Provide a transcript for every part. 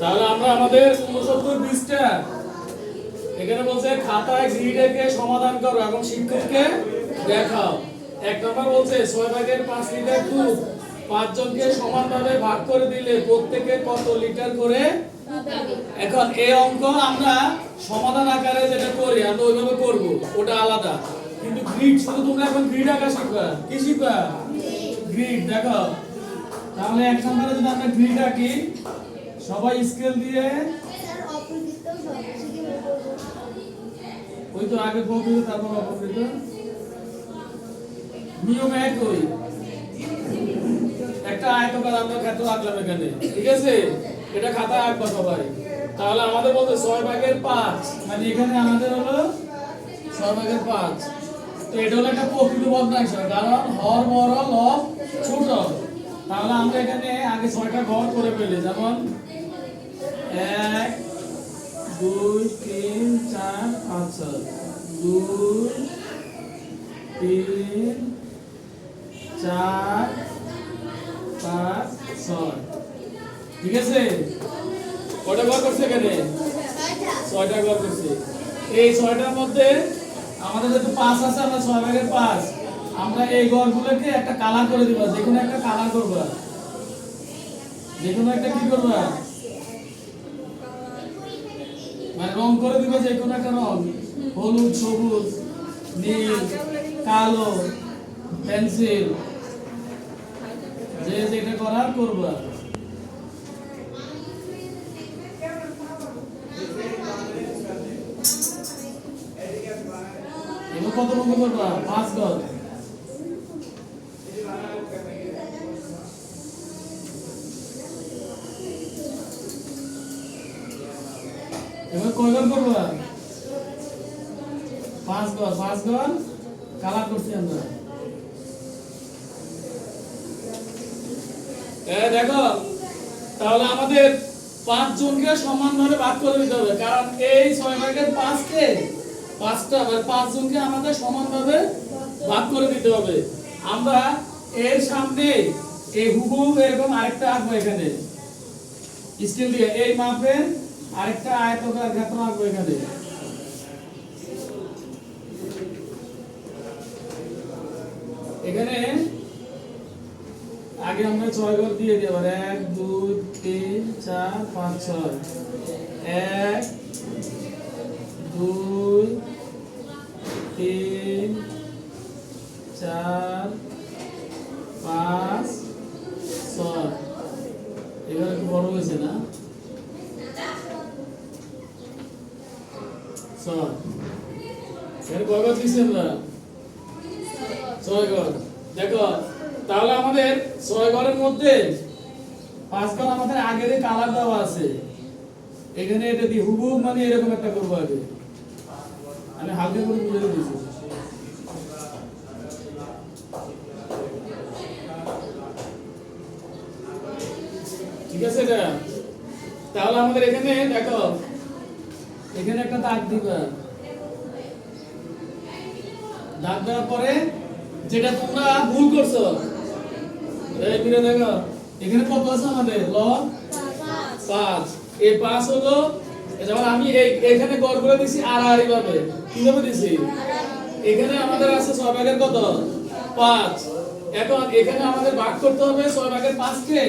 তাহলে আমরা আমাদের উনসত্তর পৃষ্ঠা। এখানে বলছে খাতায় গ্রিড এঁকে সমাধান করো এবং শিক্ষককে দেখাও। এক নম্বর বলছে ছয় ভাগের পাঁচ লিটার দুধ পাঁচজনকে সমানভাবে ভাগ করে দিলে প্রত্যেকে কত লিটার করে? এখন এই অঙ্ক আমরা সমাধান আকারে যেটা করি আমরা ওইভাবে করব ওটা আলাদা। কিন্তু গ্রিড শুধু তোমরা এখন গ্রিড আঁকা শিখবা? কি শিখবা? গ্রিড দেখো। তাহলে এক নম্বরে যদি আমরা গ্রিড আঁকি সবাই স্কেল দিয়ে? ওই তো আগে প্রকৃত, তারপর অপকৃত নিয়ম একই। একটা আয়তকার আমরা ক্ষেত্র আঁকলাম এখানে, ঠিক আছে? এটা খাতায় আঁকবা সবাই। তাহলে আমাদের বলতে ছয় ভাগের পাঁচ মানে এখানে আমাদের হলো ছয় ভাগের পাঁচ। তো এটা হলো একটা প্রকৃত ভগ্নাংশ, কারণ হর, বড়, লব, ছোট। তাহলে আমরা এখানে আগে ছয়টা ঘর করে ফেলি, যেমন দুই, তিন, চার, পাঁচ, ছয়। দুই, তিন, চার, পাঁচ, ছয়। ঠিক আছে? কটা ঘর করছে এখানে? ছয়টা ঘর করছে। এই ছয়টার মধ্যে আমাদের যেহেতু পাঁচ আছে, আমরা ছয় ভাগের পাঁচ, আমরা এই ঘরগুলোকে একটা কালার করে দিব। যে একটা কালার করবা। যে একটা কি করবা? মানে রং করে দিবে যে কোনো একটা রং। হলুদ, সবুজ, নীল, কালো, পেন্সিল। যে যেটা করার করবা। কত রঙ করবা? পাঁচ ঘর এবার কয় ঘর পাঁচ ঘর পাঁচ ঘর কালার করছি আমরা। দেখো, তাহলে আমাদের পাঁচ জনকে সমানভাবে ভাগ করে দিতে হবে, কারণ এই ছয় ভাগের পাঁচকে পাঁচটা মানে পাঁচ জনকে আমাদের সমানভাবে ভাগ করে দিতে হবে। আমরা এর সামনে এই হুবহু এরকম আরেকটা আঁকবো এখানে। স্কেল দিয়ে, এই মাপের আরেকটা আয়তকার ক্ষেত্র আঁকবো এখানে। এখানে আগে আমরা ছয় ঘর দিয়ে দিই এক, দুই, তিন, চার, পাঁচ, ছয়। এক, দুই, তিন, চার, পাঁচ, ছয়। এবার একটু বড় হয়েছে না? ছয় এর কয় ঘর দিচ্ছি আমরা ছয় ঘর। তাহলে আমাদের ছয় মধ্যে পাঁচ আমাদের আগের কালার দেওয়া আছে। এখানে এটা দিয়ে হুবু মানে এরকম একটা করব আগে। আমি হালকা করে বুঝে দিয়েছি ঠিক আছে, এটা? তাহলে আমাদের এখানে, দেখো এখানে একটা দাগ দিবা। দাগ দেওয়ার পরে যেটা তোমরা ভুল করছ, এই দেখো, এখানে কত আছে আমাদের? ল, পাঁচ। এই পাঁচ হলো যেমন আমি এখানে গড় করে দিছি আড়াআড়ি ভাবে কীভাবে দিছি? এখানে আমাদের আছে ছয় ভাগের কত? পাঁচ। এখন এখানে আমাদের ভাগ করতে হবে ছয় ভাগের পাঁচকে।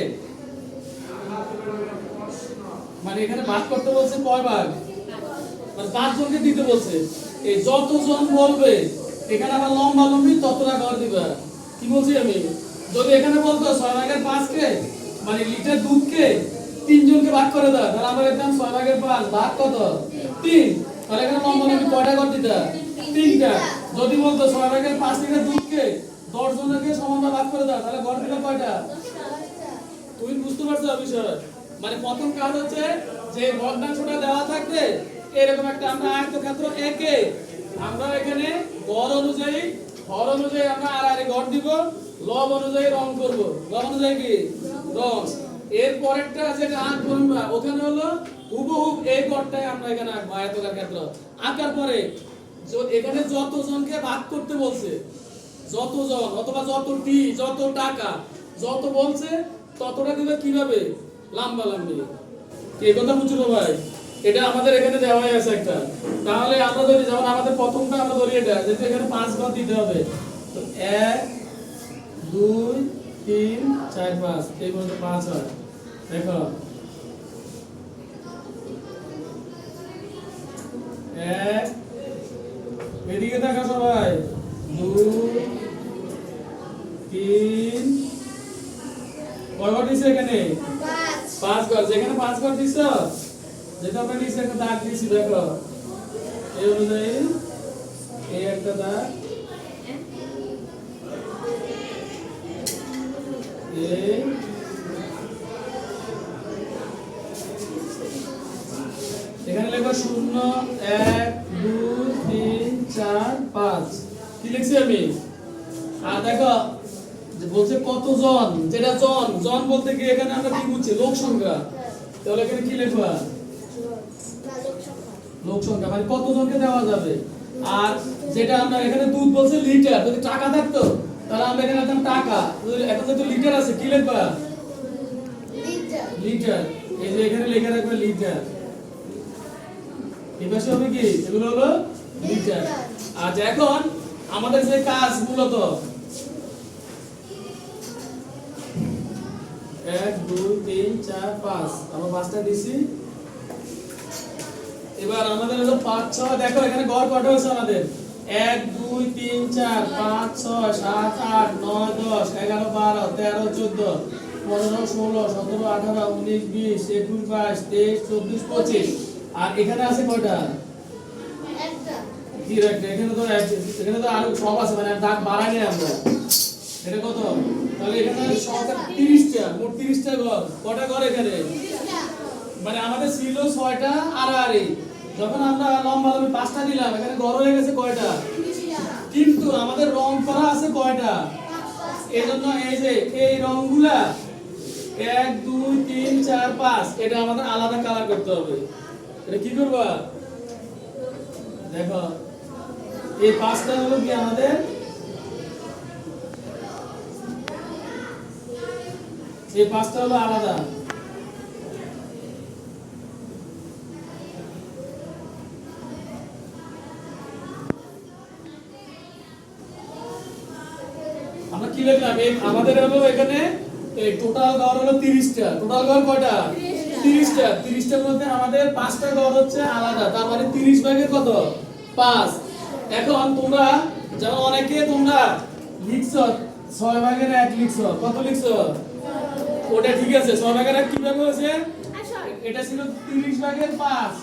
মানে এখানে ভাগ করতে বলছে কয় ভাগ? মানে পাঁচ জনকে দিতে বলছে। এই যতজন বলবে, এখানে লম্বা লম্বি ততটা ঘর দিবে। কি বলছি আমি? যদি এখানে বলতো ছয় ভাগের পাঁচকে মানে লিটার দুধকে তিনজনকে ভাগ করে দাও, তাহলে আমরা একদম ছয় ভাগের পাঁচ, ভাগ কত? তিন। তাহলে এখানে লম্বা লম্বি কয়টা ঘর তিনটা। যদি বলতো ছয় ভাগের পাঁচ লিটার দুধকে দশ জনকে সমানভাবে ভাগ করে দাও, তাহলে ঘর দিলে কয়টা? তুমি বুঝতে পারছ বিষয়? মানে প্রথম কাজ হচ্ছে যে ভগ্নাংশটা দেওয়া থাকবে এরকম একটা আমরা আয়তক্ষেত্র একে। আমরা এখানে গড় অনুযায়ী হর অনুযায়ী আমরা আর আরে গড় দিব, লব অনুযায়ী রং করব। লব অনুযায়ী কি? রং। এর পরেরটা যেটা আঁকবো আমরা, ওখানে হলো হুবহুব এই গড়টাই আমরা এখানে আঁকবো, আয়তকার ক্ষেত্র। আঁকার পরে এখানে যতজনকে ভাগ করতে বলছে, যতজন, অথবা যত টি, যত টাকা, যত বলছে, ততটা দিবে কীভাবে? লাম্বা লাম্বি। এই কথা বুঝছ ভাই? এটা আমাদের এখানে দেওয়া আছে একটা। তাহলে আমরা ধরি যেমন আমাদের প্রথমটা আমরা ধরি এটা যেহেতু এখানে পাঁচ ঘর দিতে হবে। তো এক দুই তিন চার পাঁচ এই পর্যন্ত পাঁচ হয়। দেখো। এক এদিকে দেখা সবাই। দুই তিন কয় ঘর দিছে এখানে? পাঁচ। পাঁচ ঘর যেখানে পাঁচ ঘর দিছ যেটা আমরা নিচে একটা দাগ দিয়েছি, দেখো। এই অনুযায়ী এই একটা দাগ। এখানে লেখো শূন্য, এক, দুই, তিন, চার, পাঁচ। কি লিখছি আমি? আর দেখো বলছে কতজন? যেটা জন জন বলতে কি এখানে আমরা কি বুঝছি? লোক সংখ্যা। তাহলে এখানে কি লিখবা লোক সংখ্যা মানে কতজনকে দেওয়া যাবে? আর যেটা আমরা এখানে দুধ বলছে লিটার যদি টাকা থাকতো তাহলে আমরা এখানে লিখতাম টাকা। এখন যেহেতু লিটার আছে কি লিখবা? লিটার লিটার এই যে এখানে লেখা রাখবে লিটার পাশে হবে কি? এগুলো হলো লিটার আচ্ছা এখন আমাদের যে কাজ মূলত এক দুই তিন চার পাঁচ। আমরা পাঁচটা দিছি। এবার আমাদের হলো পাঁচ ছয় দেখো এখানে গড় কটা হয়েছে আমাদের? এক দুই তিন চার পাঁচ ছয় সাত আট নয় দশ এগারো বারো তেরো চোদ্দ পনেরো ষোলো সতেরো আঠারো উনিশ বিশ একুশ বাইশ তেইশ চব্বিশ পঁচিশ। আর এখানে আছে কয়টা? একটা। কি এখানে তো এখানে তো আরও সব আছে মানে দাগ বাড়াই নাই আমরা। এটা কত? তাহলে এখানে তিরিশটা মোট তিরিশটা ঘর। কটা ঘর এখানে? মানে আমাদের ছিল ছয়টা আড়াআড়ি। যখন আমরা লম্বা লম্বি পাঁচটা দিলাম এখানে ঘর হয়ে গেছে কয়টা? কিন্তু আমাদের রং করা আছে কয়টা? এই জন্য এই যে, এই রংগুলা, এক, দুই, তিন, চার, পাঁচ, এটা আমাদের আলাদা কালার করতে হবে। এটা কি করবা? দেখো, এই পাঁচটা হলো কি আমাদের এই পাঁচটা হলো আলাদা। আমরা কি লিখলাম আমাদের হলো এখানে টোটাল ঘর হলো 30টা টোটাল ঘর কয়টা? 30টা 30টার মধ্যে আমাদের পাঁচটা ঘর হচ্ছে আলাদা। তার মানে 30 ভাগের কত? 5 এখন তোমরা যেমন অনেকে তোমরা লিখছো 6 ভাগের 1 লিখছো। কত লিখছো? ওটা ঠিক আছে। 6 ভাগের 1 কীভাবে হয়েছে? এটা ছিল 30 ভাগের 5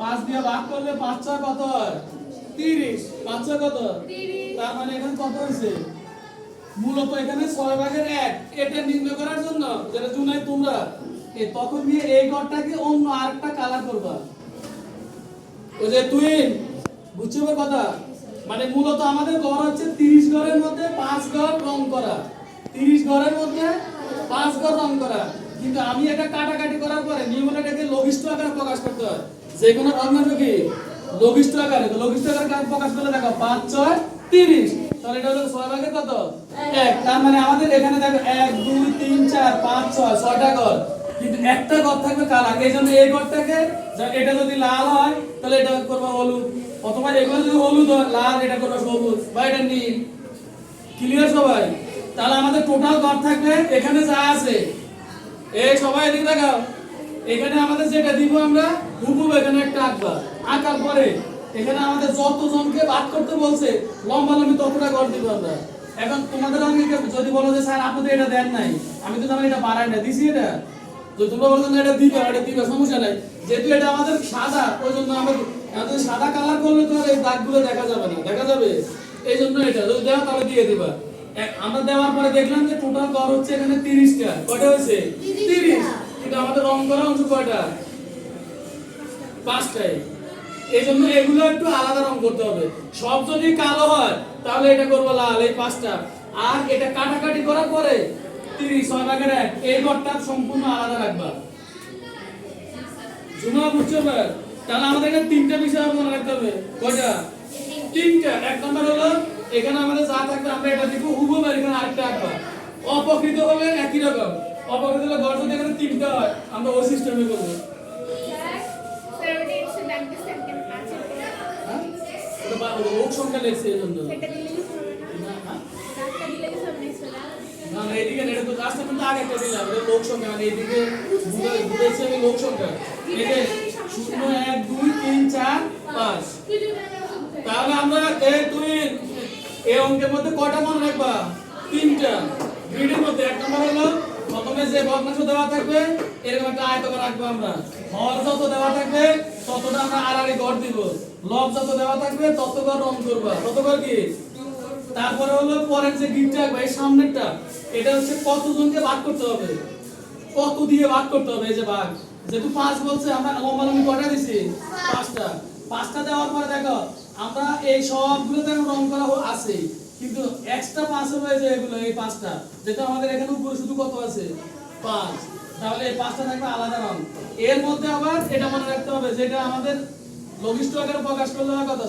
5 দিয়ে ভাগ করলে 5 6 কত হয়? 30 5 6 কত তার মানে এখানে কত হয়েছে? মূলত এখানে ছয় ভাগের এক। এটা নির্ণয় করার জন্য যেটা জুনাই তোমরা তখন দিয়ে এই ঘরটাকে অন্য আরেকটা কালার করবা। ওই যে তুই বুঝছ কথা? মানে মূলত আমাদের ঘর হচ্ছে তিরিশ ঘরের মধ্যে পাঁচ ঘর রং করা। তিরিশ ঘরের মধ্যে পাঁচ ঘর রং করা। কিন্তু আমি এটা কাটাকাটি করার পরে নিয়মটা এটাকে লঘিষ্ঠ আকারে প্রকাশ করতে হয়। যে কোনো ভগ্নাংশ কি লঘিষ্ঠ আকারে লঘিষ্ঠ আকারে প্রকাশ করলে দেখো পাঁচ, ছয়, তিরিশ। তাহলে এটা হলো ছয় ভাগের কত? এক। তার মানে আমাদের এখানে দেখো এক দুই তিন চার পাঁচ ছয় ছয়টা ঘর। কিন্তু একটা ঘর থাকবে কালার এই জন্য এই ঘরটাকে এটা যদি লাল হয় তাহলে এটা করব হলুদ। অথবা এগুলো যদি হলুদ হয় লাল এটা করব সবুজ বা এটা নীল। ক্লিয়ার সবাই? তাহলে আমাদের টোটাল ঘর থাকবে এখানে যা আছে। এই সবাই এদিকে দেখাও এখানে আমাদের যেটা দিব আমরা হুবুব এখানে একটা আঁকবা আঁকার পরে এখানে আমাদের যত জনকে বাদ করতে বলছে লম্বা লম্বি ততটা ঘর দিব আমরা। এখন তোমাদের আমি যদি বলো যে স্যার আপনি তো এটা দেন নাই আমি তো জানি এটা বাড়াই না দিছি এটা। তো তোমরা বলছো না এটা দিবে এটা দিবে সমস্যা নাই। যেহেতু এটা আমাদের সাদা ওই জন্য আমাদের সাদা কালার করলে তো আর এই দাগগুলো দেখা যাবে না দেখা যাবে। এই জন্য এটা যদি দেওয়া তাহলে দিয়ে দিবা। আমরা দেওয়ার পরে দেখলাম যে টোটাল ঘর হচ্ছে এখানে তিরিশটা। কয়টা হয়েছে? তিরিশ। কিন্তু আমাদের রং করা অংশ কয়টা? পাঁচটাই এই জন্য এগুলো একটু আলাদা রং করতে হবে। সব যদি কালো হয়, তাহলে এটা করব লাল, এই পাঁচটা। আর এটা কাটাকাটি করার পরে তিরিশ, ছয় ভাগের এক, এই ঘরটা সম্পূর্ণ আলাদা রাখবা। বুঝছ এবার? তাহলে আমাদের এখানে তিনটা বিষয় মনে রাখতে হবে। কয়টা? তিনটা। এক নম্বর হলো, এখানে আমাদের যা থাকবে আমরা এটা দিব আর এখানে আরেকটা আঁকবা অপকৃত হলে একই রকম। অপকৃত হলে ঘর যদি এখানে তিনটা হয়, আমরা ওই সিস্টেমে করব। সংখ্যা লেখছে এই জন্য সেটা দিলে না না, না। ডাক্তার দিলে কিছু হবে না সেটা না না এদিকে এটা তো লাস্টে কিন্তু আগে একটা দিলাম এটা লোক সংখ্যা মানে এদিকে বুঝে- আমি লোক সংখ্যা। এই শূন্য এক দুই তিন চার পাঁচ। তাহলে আমরা তুই এই অঙ্কের মধ্যে মনে রাখবা? তিনটা। গ্রিডের মধ্যে এক নম্বর হলো প্রথমে যে ভগ্নাংশ দেওয়া থাকবে এরকম একটা আয়তকার রাখব আমরা। হর যত দেওয়া থাকবে ততটা আমরা আড়াআড়ি গড় দিব। লব যত দেওয়া থাকবে তত গড় রং করবা। তত গড় কি? তারপরে হলো পরের যে রাখবা, এই সামনেরটা, এটা হচ্ছে কতজনকে ভাগ করতে হবে? কত দিয়ে ভাগ করতে হবে এই যে ভাগ? যেহেতু পাঁচ বলছে, আমরা লম্বা কটা দিছি? পাঁচটা। পাঁচটা দেওয়ার পরে দেখো, আমরা এই সবগুলো দেখো রং করা আছে। কিন্তু এক্সট্রা পাঁচ হবে যে এগুলো, এই পাঁচটা। যেটা আমাদের এখানে উপরে শুধু কত আছে? পাঁচ। তাহলে এই পাঁচটা থাকবে আলাদা রং। এর মধ্যে আবার এটা মনে রাখতে হবে, যেটা আমাদের লঘিষ্ঠ আকারে প্রকাশ করলে হয় কত